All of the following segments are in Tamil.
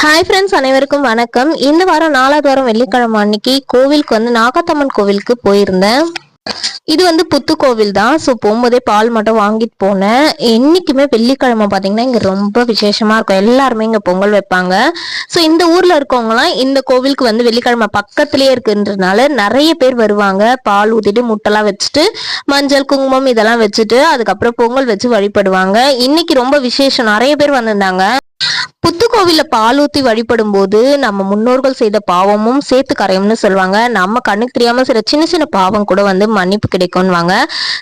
ஹாய் ஃப்ரெண்ட்ஸ் அனைவருக்கும் வணக்கம். இந்த வாரம் நாலாவது வாரம் வெள்ளிக்கிழமை அன்னைக்கு கோவிலுக்கு வந்து நாகத்தம்மன் கோவிலுக்கு போயிருந்தேன். இது வந்து புத்து கோவில் தான். ஸோ போகும்போதே பால் மட்டும் வாங்கிட்டு போனேன். என்றைக்குமே வெள்ளிக்கிழமை பார்த்தீங்கன்னா இங்கே ரொம்ப விசேஷமாக இருக்கும். எல்லாருமே இங்கே பொங்கல் வைப்பாங்க. ஸோ இந்த ஊரில் இருக்கவங்களாம் இந்த கோவிலுக்கு வந்து வெள்ளிக்கிழமை பக்கத்துலேயே இருக்குன்றதுனால நிறைய பேர் வருவாங்க. பால் ஊற்றிட்டு முட்டைலாம் வச்சுட்டு மஞ்சள் குங்குமம் இதெல்லாம் வச்சுட்டு அதுக்கப்புறம் பொங்கல் வச்சு வழிபடுவாங்க. இன்னைக்கு ரொம்ப விசேஷம். நிறைய பேர் வந்திருந்தாங்க. புத்துக்கோவில பால் வழிபடும் போது நம்ம முன்னோர்கள் செய்த பாவமும் சேர்த்து கரையும்னு சொல்லுவாங்க. நம்ம கண்ணுக்கு தெரியாம சில சின்ன சின்ன பாவம் கூட வந்து மன்னிப்பு கிடைக்கும்வாங்க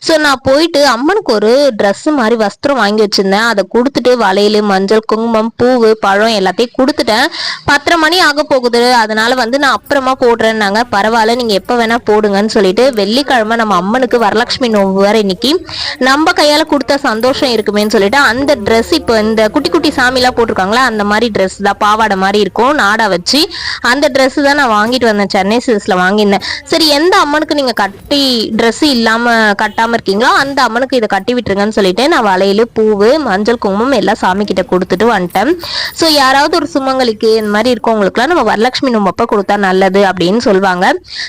ஸோ நான் போயிட்டு அம்மனுக்கு ஒரு ட்ரெஸ் மாதிரி வஸ்திரம் வாங்கி வச்சிருந்தேன். அதை கொடுத்துட்டு வளையல் மஞ்சள் குங்குமம் பூவு பழம் எல்லாத்தையும் கொடுத்துட்டேன். பத்தரை மணி ஆக போகுது. அதனால வந்து நான் அப்புறமா போடுறேன்னாங்க. பரவாயில்ல நீங்க எப்ப வேணா போடுங்கன்னு சொல்லிட்டு வெள்ளிக்கிழமை நம்ம அம்மனுக்கு வரலட்சுமி நோவு வேற இன்னைக்கு. நம்ம கையால கொடுத்த சந்தோஷம் இருக்குமேன்னு சொல்லிட்டு அந்த ட்ரெஸ் இப்போ இந்த குட்டி குட்டி சாமிலாம் போட்டிருக்காங்களா அந்த மாதிரி ட்ரெஸ் தான் பாவாடை மாதிரி இருக்கும் நாடா வச்சு அந்த ட்ரெஸ் தான் நான் வாங்கிட்டு வந்தேன் சென்னை சில்ஸ்ல வாங்கியிருந்தேன். சரி எந்த அம்மனுக்கு நீங்க கட்டி ட்ரெஸ் இல்லாம கட்டாம இருக்கீங்களோ அந்த அம்மனுக்கு இதை கட்டி விட்டுருங்கன்னு சொல்லிட்டு நான் வளையல் பூவு மஞ்சள் குங்குமம் எல்லாம் சாமி கிட்ட கொடுத்துட்டு வந்துட்டேன். ஸோ யாராவது ஒரு சுமங்கலிக்கு இந்த மாதிரி இருக்கவங்களுக்குலாம் நம்ம வரலட்சுமி நோம்பப்ப கொடுத்தா நல்லது அப்படின்னு சொல்லுவாங்க.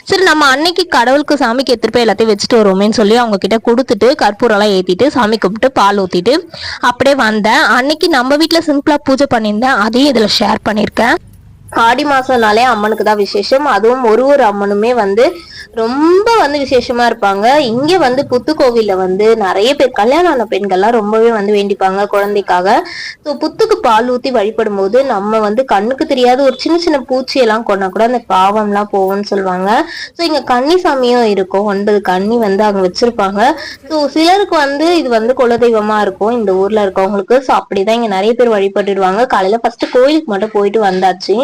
சரி நம்ம அன்னைக்கு கடவுளுக்கு சாமிக்கு எடுத்துட்டு போய் எல்லாத்தையும் வச்சுட்டு வருவோமேன்னு சொல்லி அவங்க கிட்ட கொடுத்துட்டு கற்பூரம்லாம் ஏத்திட்டு சாமி கும்பிட்டு பால் ஊத்திட்டு அப்படியே வந்தேன். அன்னைக்கு நம்ம வீட்டில் சிம்பிளா பூஜை பண்ணியிருந்தேன் அதையும் இதில் ஷேர் பண்ணியிருக்கேன் ஆடி மாசம்னாலே அம்மனுக்கு தான் விசேஷம். அதுவும் ஒரு ஒரு அம்மனுமே வந்து ரொம்ப வந்து விசேஷமா இருப்பாங்க. இங்க வந்து புத்துக்கோவில்ல வந்து நிறைய பேர் கல்யாணம் ஆன பெண்கள்லாம் ரொம்பவே வந்து வேண்டிப்பாங்க குழந்தைக்காக. ஸோ புத்துக்கு பால் ஊத்தி வழிபடும் போது நம்ம வந்து கண்ணுக்கு தெரியாத ஒரு சின்ன சின்ன பூச்சி எல்லாம் கொண்டா கூட அந்த பாவம்லாம் போகும்னு சொல்லுவாங்க. ஸோ இங்க கன்னி சாமியும் இருக்கும். ஒன்பது கன்னி வந்து அங்க வச்சிருப்பாங்க. ஸோ சிலருக்கு வந்து இது வந்து குலதெய்வமா இருக்கும். இந்த ஊர்ல இருக்கவங்களுக்கு. ஸோ அப்படிதான் இங்க நிறைய பேர் வழிபட்டுடுவாங்க. காலையில ஃபர்ஸ்ட் கோயிலுக்கு மட்டும் போயிட்டு வந்தாச்சு.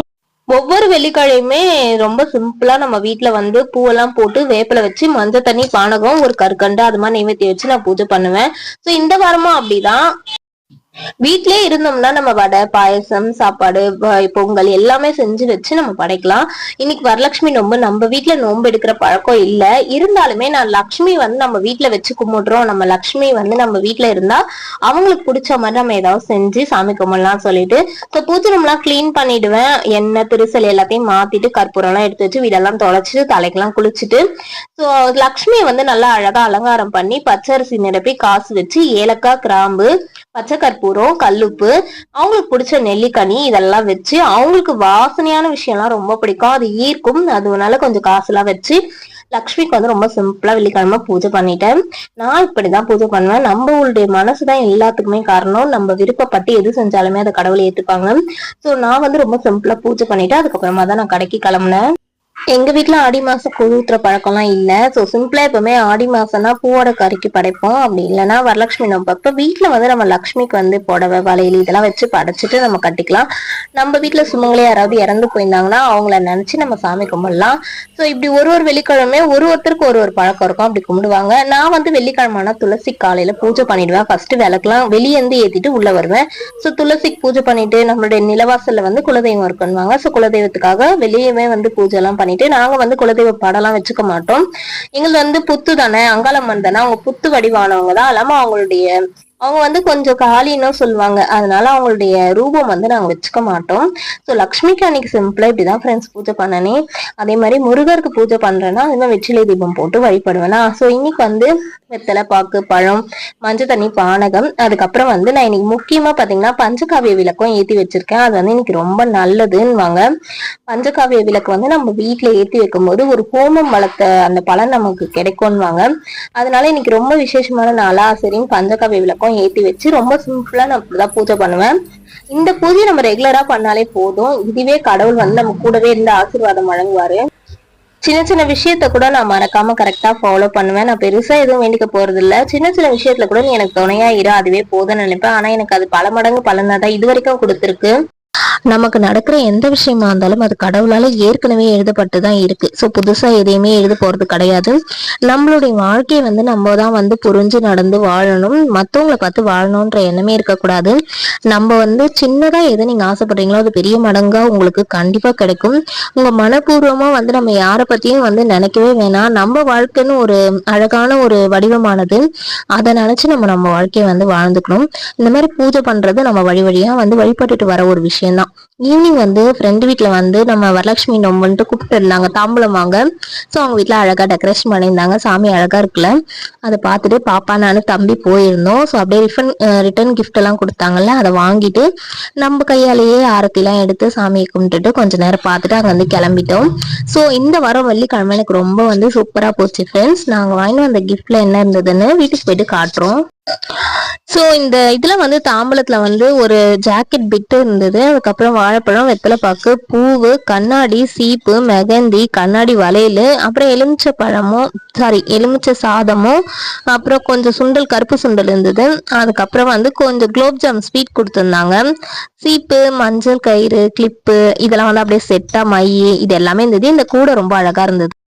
ஒவ்வொரு வெள்ளிக்கிழமையுமே ரொம்ப சிம்பிளா நம்ம வீட்டுல வந்து பூவெல்லாம் போட்டு வேப்பில வச்சு மஞ்சள் தண்ணி பானகம் ஒரு கற்கண்டு அது மாதிரி நைவேத்தியம் வச்சு நான் பூஜை பண்ணுவேன். ஸோ இந்த வாரமும் அப்படிதான். வீட்லயே இருந்தோம்னா நம்ம வடை பாயசம் சாப்பாடு பொங்கல் எல்லாமே செஞ்சு வச்சு நம்ம படைக்கலாம். இன்னைக்கு வரலட்சுமி நோம்பு நம்ம வீட்டுல நோன்பு எடுக்கிற பழக்கம் இல்ல. இருந்தாலுமே நான் லக்ஷ்மி வந்து நம்ம வீட்டுல வச்சு கும்பிடுறோம். நம்ம லக்ஷ்மி வந்து நம்ம வீட்டுல இருந்தா அவங்களுக்கு பிடிச்ச மாதிரி நம்ம ஏதாவது செஞ்சு சாமி கும்பிடலாம் சொல்லிட்டு ஸோ பூஜை கிளீன் பண்ணிடுவேன். எண்ணெய் திருசல் எல்லாத்தையும் மாத்திட்டு கற்பூரம்லாம் எடுத்து வச்சு வீடெல்லாம் தொலைச்சிட்டு தலைக்கெல்லாம் குளிச்சுட்டு ஸோ லக்ஷ்மியை வந்து நல்லா அழகா அலங்காரம் பண்ணி பச்சரிசி நிரப்பி காசு வச்சு ஏலக்காய் கிராம்பு பச்சை கற்பூரம் கல்லுப்பு அவங்களுக்கு பிடிச்ச நெல்லிக்கனி இதெல்லாம் வச்சு அவங்களுக்கு வாசனையான விஷயம்லாம் ரொம்ப பிடிக்கும். அது ஈர்க்கும். அதனால கொஞ்சம் காசுலாம் வச்சு லக்ஷ்மிக்கு வந்து ரொம்ப சிம்பிளா வெள்ளிக்கிழமை பூஜை பண்ணிட்டேன். நான் இப்படிதான் பூஜை பண்ணுவேன். நம்மளுடைய மனசுதான் எல்லாத்துக்குமே காரணம். நம்ம விருப்பப்பட்டு எது செஞ்சாலுமே அதை கடவுளை ஏத்துப்பாங்க. சோ நான் வந்து ரொம்ப சிம்பிளா பூஜை பண்ணிட்டு அதுக்கப்புறமா தான் நான் கடைக்கு கிளம்புனேன். எங்க வீட்ல ஆடி மாசம் கூழ் பழக்கம் பழக்கம்லாம் இல்ல. சோ சிம்பிளா எப்பவுமே ஆடி மாசம்னா பூவோட கறிக்கு படைப்போம். அப்படி இல்லைன்னா வரலட்சுமி நம்ம அப்போ வீட்ல வந்து நம்ம லக்ஷ்மிக்கு வந்து புடவை வளையல் இதெல்லாம் வச்சு படைச்சிட்டு நம்ம கட்டிக்கலாம். நம்ம வீட்டுல சுமங்களே யாராவது இறந்து போயிருந்தாங்கன்னா அவங்கள நினைச்சு நம்ம சாமி கும்பிடலாம். சோ இப்படி ஒரு ஒரு வெள்ளிக்கிழமை ஒரு ஒருத்தருக்கு ஒரு ஒரு பழக்கம் இருக்கும். அப்படி கும்பிடுவாங்க. நான் வந்து வெள்ளிக்கிழமைனா துளசி காலையில பூஜை பண்ணிடுவேன். ஃபர்ஸ்ட் விளக்குலாம் வெளியே இருந்து ஏத்திட்டு உள்ள வருவேன். சோ துளசிக்கு பூஜை பண்ணிட்டு நம்மளுடைய நிலவாசல்ல வந்து குலதெய்வம் இருக்குன்னுவாங்க. சோ குலதெய்வத்துக்காக வெளியவே வந்து பூஜை எல்லாம் பண்ணிட்டு நாங்க வந்து குலதெய்வ படம்லாம் வச்சுக்க மாட்டோம். எங்களுக்கு வந்து புத்து தானே அங்காளம்மன் தானே. அவங்க புத்து வடிவானவங்க தான். இல்லாம அவங்களுடைய அவங்க வந்து கொஞ்சம் காலின்னு சொல்லுவாங்க. அதனால அவங்களுடைய ரூபம் வந்து நாங்க வச்சுக்க மாட்டோம். ஸோ லக்ஷ்மிக்கு அன்னைக்கு சிம்பிளா இப்படிதான் ஃப்ரெண்ட்ஸ் பூஜை பண்ணனே. அதே மாதிரி முருகருக்கு பூஜை பண்றேன்னா அதே மாதிரி வெற்றிலை தீபம் போட்டு வழிபடுவேனா? ஸோ இன்னைக்கு வந்து வெத்தலை பாக்கு பழம் மஞ்சள் தண்ணி பானகம். அதுக்கப்புறம் வந்து நான் இன்னைக்கு முக்கியமா பாத்தீங்கன்னா பஞ்சகாவிய விளக்கம் ஏத்தி வச்சிருக்கேன். அது வந்து இன்னைக்கு ரொம்ப நல்லதுன்னுவாங்க. பஞ்சகாவிய விளக்கு வந்து நம்ம வீட்டில் ஏத்தி வைக்கும்போது ஒரு ஹோமம் வளர்த்த அந்த பலன் நமக்கு கிடைக்கும்வாங்க அதனால இன்னைக்கு ரொம்ப விசேஷமான நாளா சரின்னு பஞ்சகாவிய விளக்கம் ஏத்தி வச்சு ரொம்ப சிம்பிளா நான் இப்படிதான் பூஜை பண்ணுவேன். இந்த பூஜை நம்ம ரெகுலரா பண்ணாலே போதும். இதுவே கடவுள் வந்து நம்ம கூடவே இருந்து ஆசீர்வாதம் வழங்குவாரு. சின்ன சின்ன விஷயத்த கூட நான் மறக்காம கரெக்டா ஃபாலோ பண்ணுவேன். நான் பெருசா எதுவும் வேண்டிக்க போறது இல்ல சின்ன சின்ன விஷயத்துல கூட நீ எனக்கு துணையா இரு. அதுவே போதும்னு நினைப்பேன். ஆனா எனக்கு அது பல மடங்கு பலனாதான் இது வரைக்கும் கொடுத்துருக்கு. நமக்கு நடக்கிற எந்த விஷயமா இருந்தாலும் அது கடவுளால ஏற்கனவே எழுதப்பட்டு தான் இருக்கு. ஸோ புதுசா எதையுமே எழுத போறது கிடையாது. நம்மளுடைய வாழ்க்கையை வந்து நம்ம தான் வந்து புரிஞ்சு நடந்து வாழணும். மற்றவங்களை பார்த்து வாழணுன்ற எண்ணமே இருக்கக்கூடாது. நம்ம வந்து சின்னதா எதை நீங்க ஆசைப்படுறீங்களோ அது பெரிய மடங்கா உங்களுக்கு கண்டிப்பா கிடைக்கும். உங்க மனப்பூர்வமா வந்து நம்ம யாரை பத்தியும் வந்து நினைக்கவே வேணாம். நம்ம வாழ்க்கைன்னு ஒரு அழகான ஒரு வடிவமானது. அதை நினைச்சு நம்ம நம்ம வாழ்க்கையை வந்து வாழ்ந்துக்கணும். இந்த மாதிரி பூஜை பண்றது நம்ம வழி வழியா வந்து வழிபட்டுட்டு வர ஒரு விஷயம். விஷயம்தான். ஈவினிங் வந்து ஃப்ரெண்டு வீட்டில் வந்து நம்ம வரலட்சுமி நோம்புன்ட்டு கூப்பிட்டு இருந்தாங்க. தாம்பூலம் வாங்க. ஸோ அவங்க வீட்டில் அழகாக டெக்கரேஷன் பண்ணியிருந்தாங்க. சாமி அழகாக இருக்குல்ல. அதை பார்த்துட்டு பாப்பா நானும் தம்பி போயிருந்தோம். ஸோ அப்படியே ரிஃபன் ரிட்டர்ன் கிஃப்ட் எல்லாம் கொடுத்தாங்கல்ல. அதை வாங்கிட்டு நம்ம கையாலேயே ஆரத்திலாம் எடுத்து சாமியை கும்பிட்டுட்டு கொஞ்ச நேரம் பார்த்துட்டு அங்கே வந்து கிளம்பிட்டோம். ஸோ இந்த வாரம் வெள்ளிக்கிழமை எனக்கு ரொம்ப வந்து சூப்பராக போச்சு ஃப்ரெண்ட்ஸ் நாங்கள் வாங்கிட்டு வந்த கிஃப்டில் என்ன இருந்ததுன்னு வீட்டுக்கு போயிட்டு காட்டுறோம். ஸோ இந்த இதில் வந்து தாம்பலத்தில் வந்து ஒரு ஜாக்கெட் பிட்டு இருந்தது. அதுக்கப்புறம் வாழைப்பழம் வெத்தலைப்பாக்கு பூவு கண்ணாடி சீப்பு மெகந்தி கண்ணாடி வளையல் அப்புறம் எலுமிச்சை பழமும் சாரி எலுமிச்சை சாதமும் அப்புறம் கொஞ்சம் சுண்டல் கருப்பு சுண்டல் இருந்தது. அதுக்கப்புறம் வந்து கொஞ்சம் குலோப்ஜாம் ஸ்வீட் கொடுத்துருந்தாங்க. சீப்பு மஞ்சள் கயிறு கிளிப்பு இதெல்லாம் வந்து அப்படியே செட்டாக மை இது எல்லாமே இருந்தது. இந்த கூடை ரொம்ப அழகாக இருந்தது.